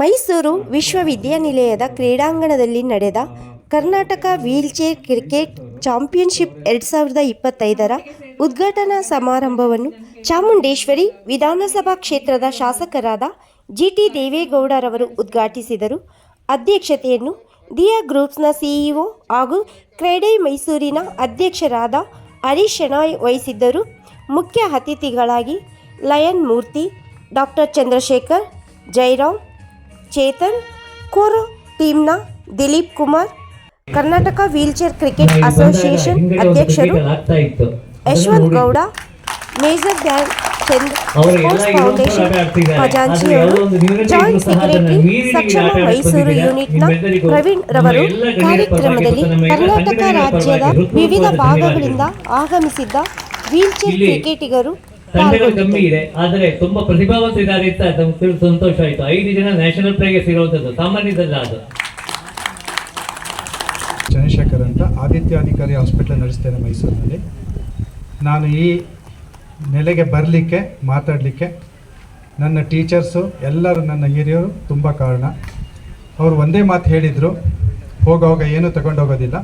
ಮೈಸೂರು ವಿಶ್ವವಿದ್ಯಾನಿಲಯದ ಕ್ರೀಡಾಂಗಣದಲ್ಲಿ ನಡೆದ ಕರ್ನಾಟಕ ವೀಲ್ಚೇರ್ ಕ್ರಿಕೆಟ್ ಚಾಂಪಿಯನ್ಶಿಪ್ ಎರಡು ಸಾವಿರದ ಇಪ್ಪತ್ತೈದರ ಉದ್ಘಾಟನಾ ಸಮಾರಂಭವನ್ನು ಚಾಮುಂಡೇಶ್ವರಿ ವಿಧಾನಸಭಾ ಕ್ಷೇತ್ರದ ಶಾಸಕರಾದ ಜಿ ಟಿ ದೇವೇಗೌಡರವರು ಉದ್ಘಾಟಿಸಿದರು. ಅಧ್ಯಕ್ಷತೆಯನ್ನು ದಿಯಾ ಗ್ರೂಪ್ಸ್ನ ಸಿಇಒ ಹಾಗೂ ಕ್ರೆಡೈ ಮೈಸೂರಿನ ಅಧ್ಯಕ್ಷರಾದ ಹರೀಶ್ ಶೆಣಾಯ್ ವಹಿಸಿದ್ದರು. ಮುಖ್ಯ ಅತಿಥಿಗಳಾಗಿ ಲಯನ್ ಮೂರ್ತಿ, ಡಾಕ್ಟರ್ ಚಂದ್ರಶೇಖರ್, ಜೈರಾಮ್ ಚೇತನ್ ಕುರು ಟೀಮ್ನ Dilip Kumar Karnataka wheelchair cricket association ಅಧ್ಯಕ್ಷರು Yashwant Gowda major Dhyan Chand sports foundation ಖಜಾಂಚಿಯವರು joint secretary Saksham Mysuru ಯೂನಿಟ್ನ ಪ್ರವೀಣ್ ರವರು ಕಾರ್ಯಕ್ರಮದಲ್ಲಿ ಕರ್ನಾಟಕ ರಾಜ್ಯದ ವಿವಿಧ ಭಾಗಗಳಿಂದ ಆಗಮಿಸಿದ್ದ ವೀಲ್ಚೇರ್ ಕ್ರಿಕೆಟಿಗರು ತಂಡಗಳು ಕಮ್ಮಿ ಇದೆ. ಆದರೆ ತುಂಬಾ ಪ್ರತಿಭಾವಂತ ಇದ್ದಾರೆ ಅಂತ ನಮ್ಗೆ ತಿಳಿದು ಸಂತೋಷ ಆಯ್ತು. ಐದು ಜನ ನ್ಯಾಷನಲ್ ಪ್ಲೇಗೆ ಇರುವಂತದ್ದು ಸಾಮಾನ್ಯದಲ್ಲ ಅದು. ಚಂದ್ರಶೇಖರ್ ಅಂತ ಆದಿತ್ಯಾಧಿಕಾರಿ ಹಾಸ್ಪಿಟಲ್ ನಡೆಸ್ತೇನೆ ಮೈಸೂರಿನಲ್ಲಿ. ನಾನು ಈ ನೆಲೆಗೆ ಬರಲಿಕ್ಕೆ ಮಾತಾಡಲಿಕ್ಕೆ ನನ್ನ ಟೀಚರ್ಸು ಎಲ್ಲರೂ ನನ್ನ ಹಿರಿಯರು ತುಂಬ ಕಾರಣ. ಅವರು ಒಂದೇ ಮಾತು ಹೇಳಿದರು ಹೋಗೋವಾಗ ಏನೂ ತಗೊಂಡೋಗೋದಿಲ್ಲ.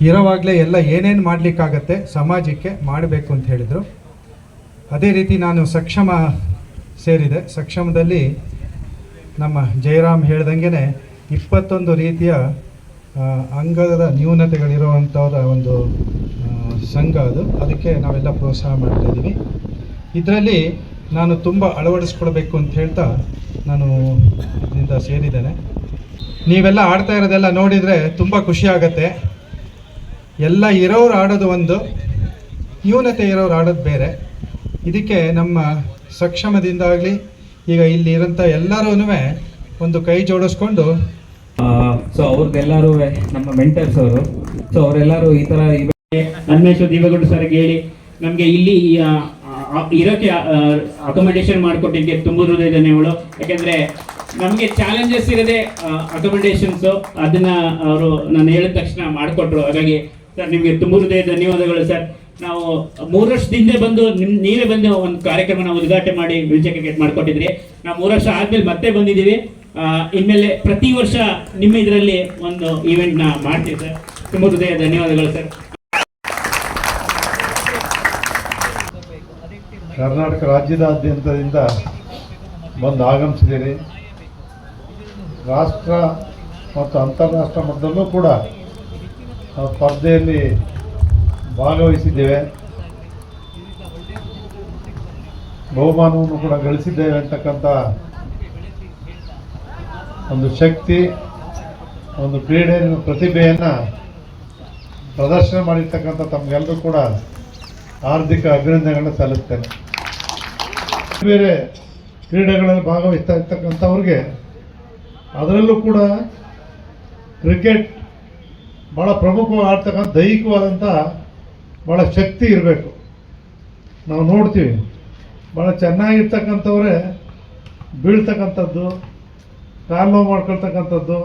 ಇರೋವಾಗಲೇ ಎಲ್ಲ ಏನೇನು ಮಾಡಲಿಕ್ಕಾಗತ್ತೆ ಸಮಾಜಕ್ಕೆ ಮಾಡಬೇಕು ಅಂತ ಹೇಳಿದರು. ಅದೇ ರೀತಿ ನಾನು ಸಕ್ಷಮ ಸೇರಿದೆ. ಸಕ್ಷಮದಲ್ಲಿ ನಮ್ಮ ಜಯರಾಮ್ ಹೇಳ್ದಂಗೆ ಇಪ್ಪತ್ತೊಂದು ರೀತಿಯ ಅಂಗದ ನ್ಯೂನತೆಗಳಿರುವಂಥವ್ರ ಒಂದು ಸಂಘ ಅದು. ಅದಕ್ಕೆ ನಾವೆಲ್ಲ ಪ್ರೋತ್ಸಾಹ ಮಾಡ್ತಾ ಇದ್ದೀವಿ. ಇದರಲ್ಲಿ ನಾನು ತುಂಬ ಅಳವಡಿಸ್ಕೊಳ್ಬೇಕು ಅಂತ ಹೇಳ್ತಾ ನಾನು ಇದರಿಂದ ಸೇರಿದ್ದೇನೆ. ನೀವೆಲ್ಲ ಆಡ್ತಾ ಇರೋದೆಲ್ಲ ನೋಡಿದರೆ ತುಂಬ ಖುಷಿ ಎಲ್ಲ ಇರೋರು ಆಡೋದು ಒಂದು, ನ್ಯೂನತೆ ಇರೋರು ಆಡೋದು ಬೇರೆ. ಇದಕ್ಕೆ ನಮ್ಮ ಸಕ್ಷಮದಿಂದಾಗಲಿ ಈಗ ಇಲ್ಲಿ ಇರೋಂಥ ಎಲ್ಲರೂ ಒಂದು ಕೈ ಜೋಡಿಸ್ಕೊಂಡು. ಸೊ ಅವ್ರದ್ದೆಲ್ಲರೂ ನಮ್ಮ ಮೆಂಟರ್ಸ್ ಅವರು. ಸೊ ಅವರೆಲ್ಲರೂ ಈ ಥರ ಹನುಮೇಶ್ವರ ದೇವೇಗೌಡ ಸರ್ಗೆ ಹೇಳಿ. ನಮಗೆ ಇಲ್ಲಿ ಇರೋಕ್ಕೆ ಅಕೊಮಡೇಷನ್ ಮಾಡಿಕೊಟ್ಟಿದ್ದಕ್ಕೆ ತುಂಬ ಹೃದಯ ಧನ್ಯವಾದಗಳು ಯಾಕೆಂದರೆ ನಮಗೆ ಚಾಲೆಂಜಸ್ ಇರದೆ ಅಕೊಮಡೇಷನ್ಸು ಅದನ್ನು ಅವರು ನಾನು ಹೇಳಿದ ತಕ್ಷಣ ಮಾಡಿಕೊಟ್ರು. ಹಾಗಾಗಿ ಸರ್ ನಿಮಗೆ ತುಂಬ ಹೃದಯ ಧನ್ಯವಾದಗಳು ಸರ್ ನಾವು ಮೂರು ವರ್ಷದಿಂದ ಬಂದು ನಿಮ್ ನೀವೇ ಬಂದು ಒಂದು ಕಾರ್ಯಕ್ರಮನ ಉದ್ಘಾಟನೆ ಮಾಡಿ ವಿಜಯ ಕ್ರಿಕೆಟ್ ಮಾಡಿಕೊಟ್ಟಿದ್ರಿ. ನಾವು ಮೂರು ವರ್ಷ ಆದ್ಮೇಲೆ ಮತ್ತೆ ಬಂದಿದ್ದೀವಿ. ಇನ್ಮೇಲೆ ಪ್ರತಿ ವರ್ಷ ನಿಮ್ಮ ಇದರಲ್ಲಿ ಒಂದು ಈವೆಂಟ್ನ ಮಾಡ್ತೀವಿ ಸರ್. ತುಂಬ ಹೃದಯ ಧನ್ಯವಾದಗಳು ಸರ್. ಕರ್ನಾಟಕ ರಾಜ್ಯದಾದ್ಯಂತದಿಂದ ಬಂದು ಆಗಮಿಸಿದ್ದೀರಿ. ರಾಷ್ಟ್ರ ಮತ್ತು ಅಂತಾರಾಷ್ಟ್ರ ಮಟ್ಟದಲ್ಲೂ ಕೂಡ ಸ್ಪರ್ಧೆಯಲ್ಲಿ ಭಾಗವಹಿಸಿದ್ದೇವೆ. ಬಹುಮಾನವನ್ನು ಕೂಡ ಗಳಿಸಿದ್ದೇವೆ ಅಂತಕ್ಕಂಥ ಒಂದು ಶಕ್ತಿ, ಒಂದು ಕ್ರೀಡೆ ಪ್ರತಿಭೆಯನ್ನು ಪ್ರದರ್ಶನ ಮಾಡಿರ್ತಕ್ಕಂಥ ತಮಗೆಲ್ಲರೂ ಕೂಡ ಆರ್ಥಿಕ ಅಭಿನಂದನೆಗಳನ್ನ ಸಲ್ಲಿಸ್ತೇನೆ. ಬೇರೆ ಕ್ರೀಡೆಗಳಲ್ಲಿ ಭಾಗವಹಿಸ್ತಾ ಇರ್ತಕ್ಕಂಥವ್ರಿಗೆ ಅದರಲ್ಲೂ ಕೂಡ ಕ್ರಿಕೆಟ್ ಭಾಳ ಪ್ರಮುಖವಾಗಿ ಆಡ್ತಕ್ಕಂಥ ದೈಹಿಕವಾದಂಥ ಭಾಳ ಶಕ್ತಿ ಇರಬೇಕು. ನಾವು ನೋಡ್ತೀವಿ ಭಾಳ ಚೆನ್ನಾಗಿರ್ತಕ್ಕಂಥವ್ರೆ ಬೀಳ್ತಕ್ಕಂಥದ್ದು, ಕಾಲು ನೋವು ಮಾಡ್ಕೊಳ್ತಕ್ಕಂಥದ್ದು,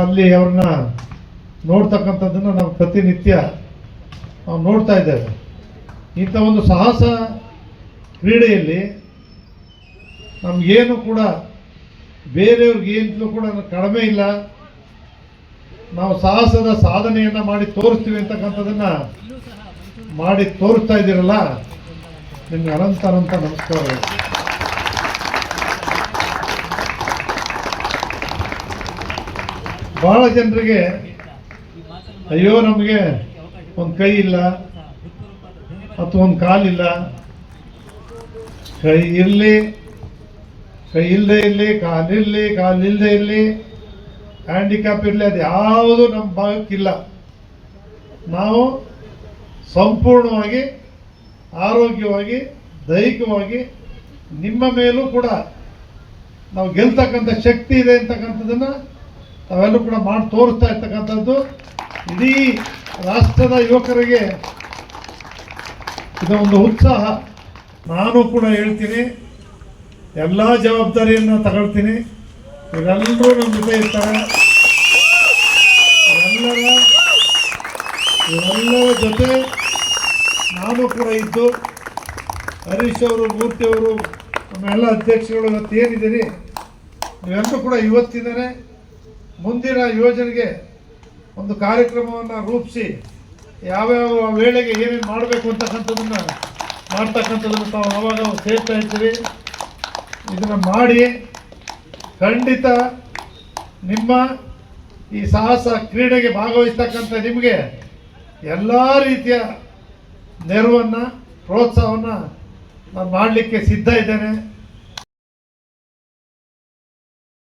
ಅಲ್ಲಿ ಅವ್ರನ್ನ ನೋಡ್ತಕ್ಕಂಥದ್ದನ್ನು ನಾವು ಪ್ರತಿನಿತ್ಯ ನಾವು ನೋಡ್ತಾ ಇದ್ದೇವೆ. ಇಂಥ ಒಂದು ಸಾಹಸ ಕ್ರೀಡೆಯಲ್ಲಿ ನಮಗೇನು ಕೂಡ ಬೇರೆಯವ್ರಿಗೆ ಏನು ಕೂಡ ಕಡಿಮೆ ಇಲ್ಲ. ನಾವು ಸಾಹಸದ ಸಾಧನೆಯನ್ನ ಮಾಡಿ ತೋರಿಸ್ತೀವಿ ಅಂತಕ್ಕಂಥದ್ದನ್ನ ಮಾಡಿ ತೋರಿಸ್ತಾ ಇದ್ದೀರಲ್ಲ? ನಿಮ್ಗೆ ಅನಂತ ಅನಂತ ನಮಸ್ಕಾರ ಬಹಳ ಜನರಿಗೆ, ಅಯ್ಯೋ ನಮಗೆ ಒಂದು ಕೈ ಇಲ್ಲ ಅಥವಾ ಒಂದು ಕಾಲಿಲ್ಲ ಕೈ ಇರಲಿ, ಕೈ ಇಲ್ಲದೆ ಇರಲಿ ಕಾಲಿರಲಿ ಕಾಲಿಲ್ಲದೆ ಇರಲಿ. ಹ್ಯಾಂಡಿಕ್ಯಾಪ್ ಇರಲಿ ಅದು ಯಾವುದು ನಮ್ಮ ಭಾಗಕ್ಕಿಲ್ಲ. ನಾವು ಸಂಪೂರ್ಣವಾಗಿ, ಆರೋಗ್ಯವಾಗಿ, ದೈಹಿಕವಾಗಿ ನಿಮ್ಮ ಮೇಲೂ ಕೂಡ ನಾವು ಗೆಲ್ತಕ್ಕಂಥ ಶಕ್ತಿ ಇದೆ ಅಂತಕ್ಕಂಥದ್ದನ್ನು ತಾವೆಲ್ಲರೂ ಕೂಡ ಮಾಡಿ ತೋರಿಸ್ತಾ ಇರ್ತಕ್ಕಂಥದ್ದು. ಇಡೀ ರಾಷ್ಟ್ರದ ಯುವಕರಿಗೆ ಇದು ಒಂದು ಉತ್ಸಾಹ. ನಾನು ಕೂಡ ಹೇಳ್ತೀನಿ, ಎಲ್ಲ ಜವಾಬ್ದಾರಿಯನ್ನು ತಗೊಳ್ತೀನಿ. ಇವರೆಲ್ಲರೂ ನಮ್ಮ ಜೊತೆ ಇರ್ತಾರೆ ಇವರೆಲ್ಲರ ಇವರೆಲ್ಲರ ಜೊತೆ ನಾನು ಕೂಡ ಇದ್ದು, ಹರೀಶ್ ಅವರು, ಮೂರ್ತಿ ಅವರು ನಮ್ಮೆಲ್ಲ ಅಧ್ಯಕ್ಷಗಳು ಇವತ್ತು ಏನಿದ್ದೀರಿ ನೀವೆಲ್ಲರೂ ಕೂಡ ಇವತ್ತಿದ್ದಾರೆ ಮುಂದಿನ ಯೋಜನೆಗೆ ಒಂದು ಕಾರ್ಯಕ್ರಮವನ್ನು ರೂಪಿಸಿ, ಯಾವ್ಯಾವ ವೇಳೆಗೆ ಏನೇನು ಮಾಡಬೇಕು ಅಂತಕ್ಕಂಥದ್ದನ್ನು ಮಾಡ್ತಕ್ಕಂಥದ್ದನ್ನು ತಾವು ಆವಾಗ ಸೇರ್ತಾ ಇರ್ತೀವಿ ಇದನ್ನು ಮಾಡಿ ಖಂಡಿತ ನಿಮ್ಮ ಈ ಸಾಹಸ ಕ್ರೀಡೆಗೆ ಭಾಗವಹಿಸ್ತಕ್ಕಂಥ ನಿಮಗೆ ಎಲ್ಲ ರೀತಿಯ ನೆರವನ್ನು, ಪ್ರೋತ್ಸಾಹವನ್ನು ನಾನು ಮಾಡಲಿಕ್ಕೆ ಸಿದ್ಧ ಇದ್ದೇನೆ.